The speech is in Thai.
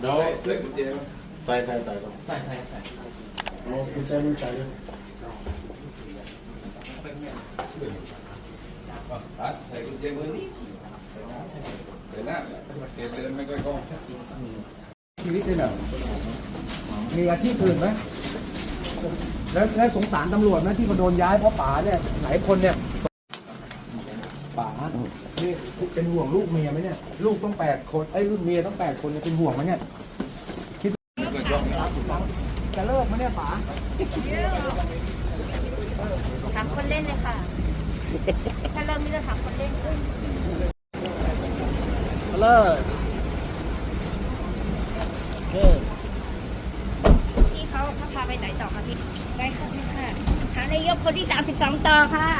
เดี๋ยวใส่กุญแจไหมใส่ใส่ใส่ครับใส่ใส่ใส่เอากุญแจมือใส่เลยตัดใส่กุญแจมือนี่เดี๋ยวนะเกมเดินไม่ค่อยคล่องชีวิตเลยเหรอมีอาชีพอื่นไหมแล้วแล้วสงสารตำรวจไหมที่มาโดนย้ายเพราะป๋าเนี่ยหลายคนเนี่ย ป๋านี่เป็นห่วงลูกเมียไหมเนี่ย ลูกต้องแปดคนไอ้ยลูกเมียต้องแปดคนเนี่ยเป็นห่วงไหมเนี่ยไม่ค่อยคล่องนะจะเลิกไหมเนี่ยป๋าถามคนเล่นเลยค่ะ ถ้าเริ่มนี่จะถามคนเล่นเลิกพี่เขาเขาพาไปไหนต่อคะพี่ ได้ค่ะได้ค่ะหานายกคนที่32ต่อค่ะหานายก